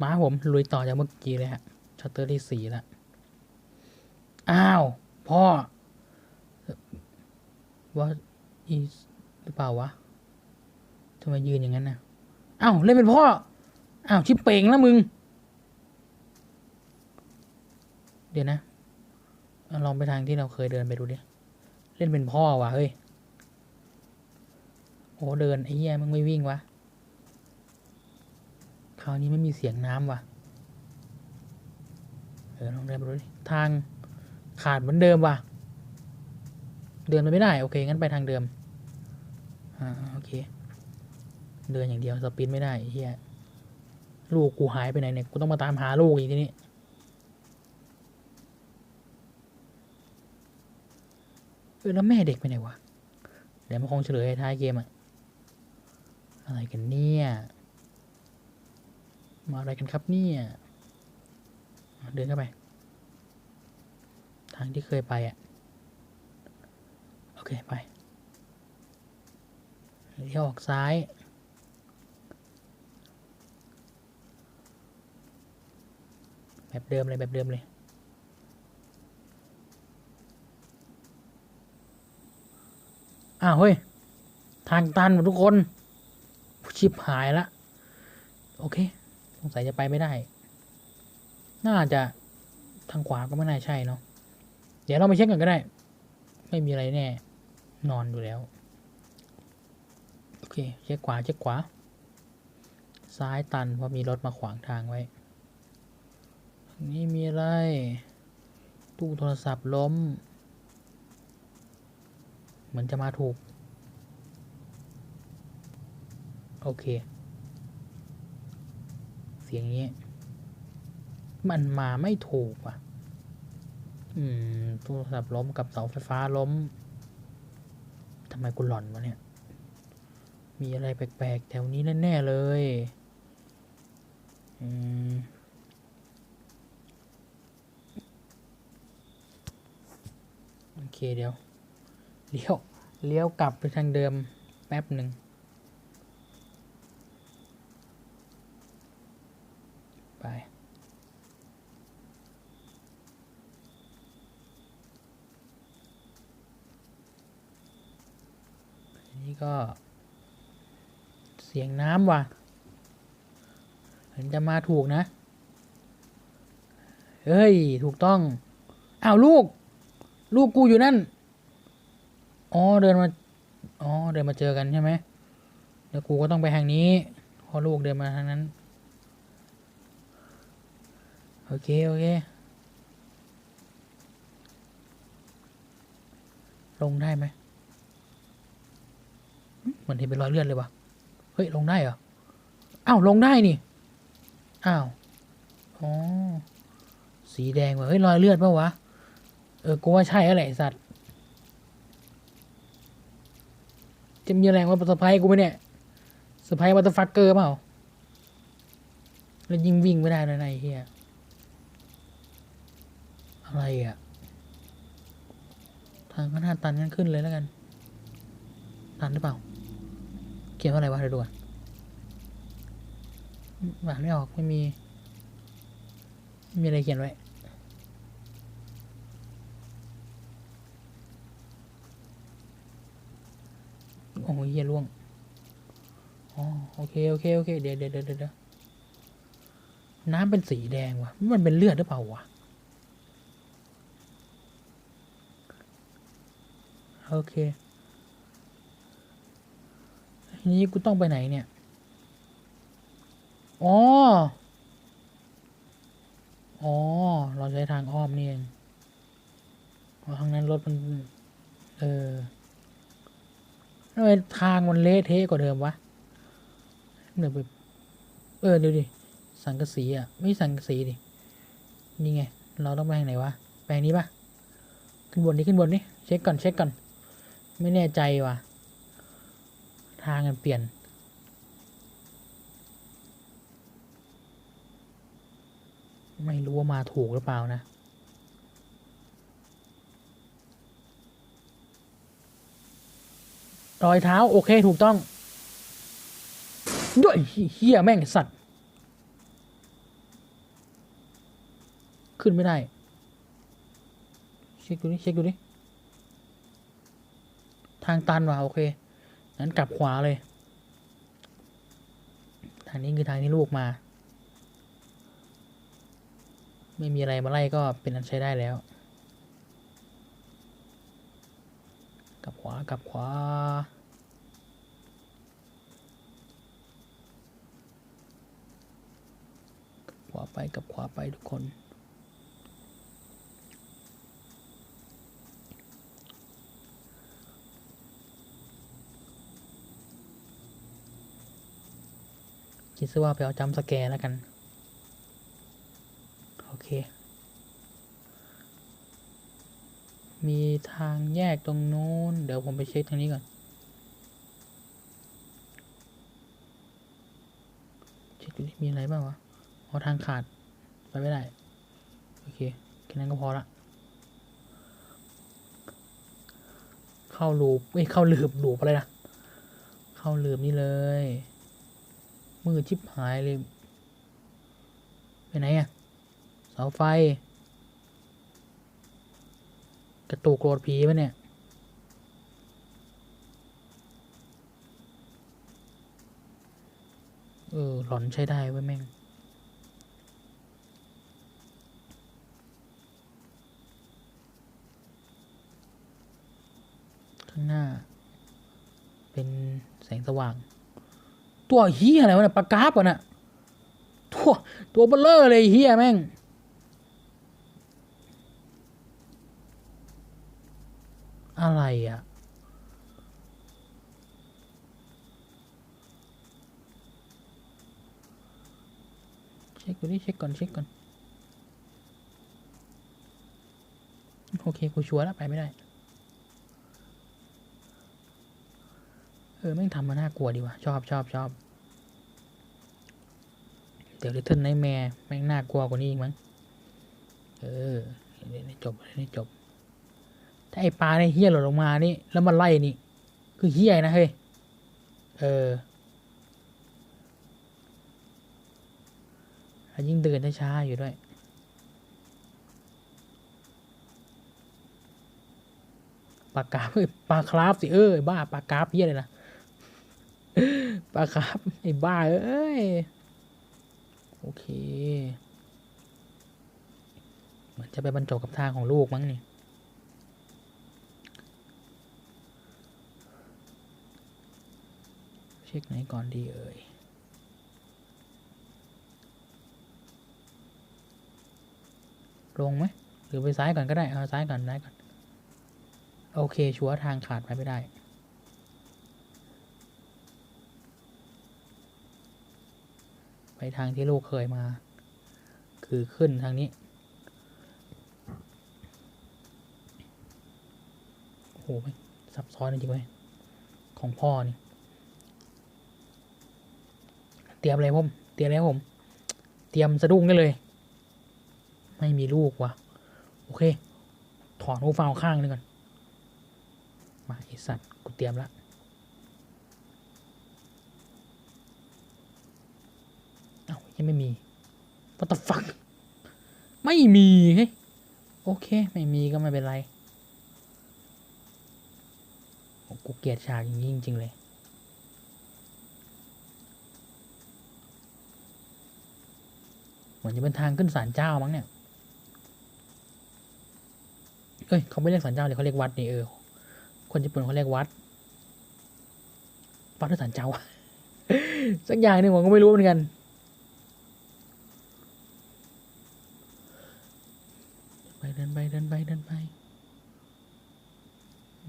มาผมลุยต่อจากเมื่อกี้เลยฮะชัตเตอร์ที่สี่แล้วอ้าว พ่อว่าอีหรือเปล่าวะทำไมยืนอย่างนั้นนะอ้าวเล่นเป็นพ่ออ้าวชิปเป่งแล้วมึง เดี๋ยวนะ ลองไปทางที่เราเคยเดินไปดูดิเล่นเป็นพ่อวะเฮ้ยโอ้เดินไอ้เหี้ยมึงไม่วิ่งวะ คราวนี้ไม่มีเสียงน้ำว่ะ เออลองเดินไปดูดิทางขาดเหมือนเดิมว่ะ เดินไปไม่ได้ โอเค งั้นไปทางเดิม อ่า โอเค เดินอย่างเดียวสปินไม่ได้เฮียลูกกูหายไปไหนเนี่ย กูต้องมาตามหาลูกอีกทีนี้ เออแล้วแม่เด็กไปไหนวะ เดี๋ยวมันคงเฉลยให้ท้ายเกมอะอะไรกันเนี่ย มาอะไรกันครับเนี่ยเดินเข้าไป ทางที่เคยไปอะ โอเค ไปเลี้ยวออกซ้าย แบบเดิมเลย แบบเดิมเลยอ้าวเฮ้ย ทางตันหมดทุกคน ชิบหายละ โอเค งสัยจะไปไม่ได้ น่าจะทางขวาก็ไม่น่าใช่เนาะ เดี๋ยวเราไปเช็คกันก็ได้ ไม่มีอะไรแน่ นอนอยู่แล้ว โอเค เช็คขวา เช็คขวา ซ้ายตันเพราะมีรถมาขวางทางไว้นี้มีอะไร ตู้โทรศัพท์ล้ม เหมือนจะมาถูก โอเค เสียงนี้มันมาไม่ถูกว่ะ อืมโทรศัพท์ล้มกับเสาไฟฟ้าล้มทำไมกูหลอนวะเนี่ย มีอะไรแปลกๆ แถวนี้แน่ๆเลย อืมโอเคเดี๋ยว เลี้ยว เลี้ยวกลับไปทางเดิมแป๊บหนึ่ง ไป อันนี้ ก็ เสียงน้ำว่ะเห็นจะมาถูกนะ เฮ้ย ถูกต้อง อ้าวลูก ลูกกูอยู่นั่น อ๋อ เดินมา อ๋อ เดินมาเจอกันใช่ไหมเดี๋ยวกูก็ต้องไปทางนี้เพอลูกเดินมาทางนั้น โอเค โอเค ลงได้ไหม มือนเห็นเป็นรอยเลือดเลยวะเฮ้ยลงได้เหรออ้าวลงได้นี่อ้าวอ๋อสีแดงว่ะเฮ้ยรอยเลือดปะวะเออกูว่าใช่แล้วแหละไอ้สัตว์จะมีแรงว่าสะพายกูไหมเนี่ยสะพายวัตฟักเกอร์เปล่าแล้วยิงวิ่งไม่ได้เลยนะไอ้เฮียอะไรอะทางข้างหน้าตันกันขึ้นเลยแล้วกัน ตันหรือเปล่า ขียนว่าอะไรวะเดี๋ยวดูก่อนอ่านไม่ออกไม่มีไม่มีอะไรเขียนไว้โอ้ยเฮียล่วงอ๋อโอเคโอเคโอเคเดี๋ยวเดี๋ยวเดี๋ยวเดะน้ำเป็นสีแดงวะมันเป็นเลือดหรือเปล่าวะโอเค นี้กูต้องไปไหนเนี่ย อ๋อ อ๋อ เราใช้ทางอ้อมนี่เองเพราะทางนั้นรถมัน เออทำไมทางมันเละเทะกว่าเดิมวะเดี๋ยวไปเออเดี๋ยวดิ สังกะสีอะ ไม่สังกะสีดิ นี่ไง เราต้องไปทางไหนวะไปทางนี้ปะขึ้นบนนี้ขึ้นบนนี้ เช็คก่อนเช็คก่อน ไม่แน่ใจว่ะ ทางมันเปลี่ยน ไม่รู้ว่ามาถูกหรือเปล่านะรอยเท้า โอเค ถูกต้อง ด้วยเฮียแม่งสัตว์ ขึ้นไม่ได้ เช็คดูดิ เช็คดูดิ ทางตันว่ะโอเค งั้นกลับขวาเลย ทางนี้คือทางที่ลูกมา ไม่มีอะไรมาไล่ก็เป็นอันใช้ได้แล้ว กลับขวากลับขวาขวาไปกับขวาไปทุกคน คิดซะว่าไปเอาจำสแกนแล้วกัน โอเค มีทางแยกตรงนู้น เดี๋ยวผมไปเช็คทางนี้ก่อน เช็คดูดิมีอะไรบ้างวะเอาทางขาด ไปไม่ได้ โอเค แค่นั้นก็พอละเข้าลูปเอ้ยเข้าลืบลูปอะไรนะ เข้าลืบนี่เลย มือชิบหายเลย ไปไหนอะเสาไฟ กระตุกโกรธผีปะเนี่ย เออ หลอนใช้ได้เว้ยแม่งข้างหน้า เป็นแสงสว่าง ตัวเฮียอะไรวะเนี่ยปากราฟวะน่ะตัวตัวเบลเลอร์เลยเฮียแม่งอะไรอะเช็คดูดิเช็คก่อนเช็คก่อน โอเค กูชัวร์แล้ว ไปไม่ได้ ออแม่งทำมาน่ากลัวดีว่ะชอบชอบชอบเดี๋ยวลิทเทิลไนแมร์แม่งน่ากลัวกว่านี้อีกมั้งเออเดี๋ยวนี้จบเดี๋ยวนี้จบ ถ้าไอปลาเนี่ยเฮี้ยหล่นลงมานี่ แล้วมันไล่นี่ คือเฮี้ยนะเฮ้ยเออแล้วยิ่งเดินช้าๆอยู่ด้วยปลากราฟเอ้ยปลาคราฟสิเออบ้าปลากราฟเฮี้ยเลยนะ ปลาคราฟไอ้บ้าเอ้ย โอเค เหมือนจะไปบรรจบกับทางของลูกมั้งนี่เช็คไหนก่อนดีเอ่ยลงไหมหรือไปซ้ายก่อนก็ได้ เอาซ้ายก่อนซ้ายก่อน โอเค ชัวร์ทางขาดไปไม่ได้ ไป ทางที่ลูกเคยมา คือขึ้นทางนี้โอ้โหซับซ้อนจริงๆเว้ยของพ่อนี่เตรียมอะไรผมเตรียมอะไรผม เตรียมสะดุ้งได้เลย ไม่มีลูกว่ะ โอเค ถอนหูฟังเอาข้างนึงก่อน มาไอสัตว์กูเตรียมละ เอ้า ยังไม่มี what the fuck ไม่มีเฮ้ยโอเค ไม่มีก็ไม่เป็นไรกูเกลียดฉากอย่างนี้จริง ๆ เลย เหมือนจะเป็นทางขึ้นศาลเจ้ามั้งเนี่ย เอ้ย เขาไม่เรียกศาลเจ้าเลยเขาเรียกวัดนี่เออ คนญี่ปุ่นเขาเรียกวัด วัดหรือศาลเจ้าสักอย่างหนึ่งผมก็ไม่รู้เหมือนกัน ไปเดินไปเดินไปเดินไป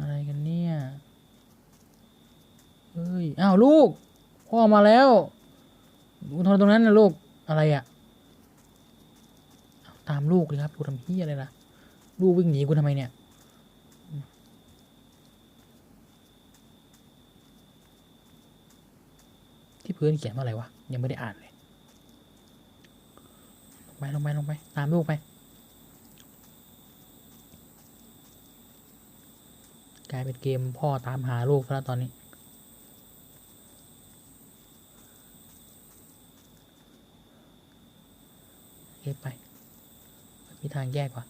อะไรกันเนี่ย เฮ้ย อ้าวลูก พ่อมาแล้วดูทำไมตรงนั้นนะลูก อะไรอะ่ะ ตามลูกเลยครับกูทำเฮียอะไรล่ะ ลูกวิ่งหนีกูทำไมเนี่ย ที่พื้นเขียนว่าอะไรวะ ยังไม่ได้อ่านเลย ลงไปลงไปลงไป ตามลูกไปกลายเป็นเกมพ่อตามหาลูกแล้วตอนนี้ เคไปไปที่ทางแยกกว่ะ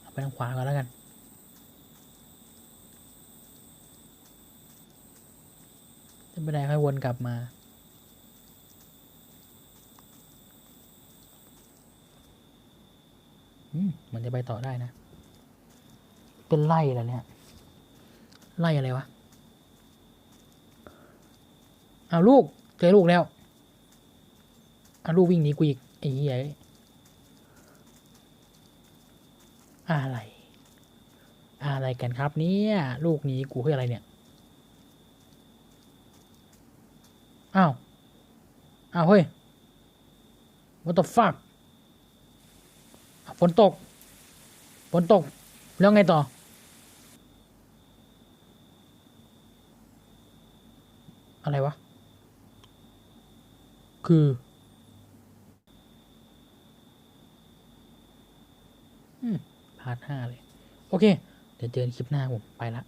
เอาไปทางขวาก่อนแล้วกัน จะไม่ได้ค่อยวนกลับมาอืมมันจะไปต่อได้นะ เป็นไล่แล้วเนี่ย ไล่อะไรวะ เอาลูก เจอลูกแล้ว เอาลูกวิ่งหนีกูอีกไอ้เหี้ยอะไร อะไรกันครับเนี่ยลูกหนีกูเพื่ออะไรเนี่ยอ้าวอ้าวเฮ้ย what the fuck ฝนตกฝนตก แล้วไงต่อ อะไรวะ คือ อืมพาร์ทห้าเลย โอเค เดี๋ยวเจอกันคลิปหน้าผมไปละ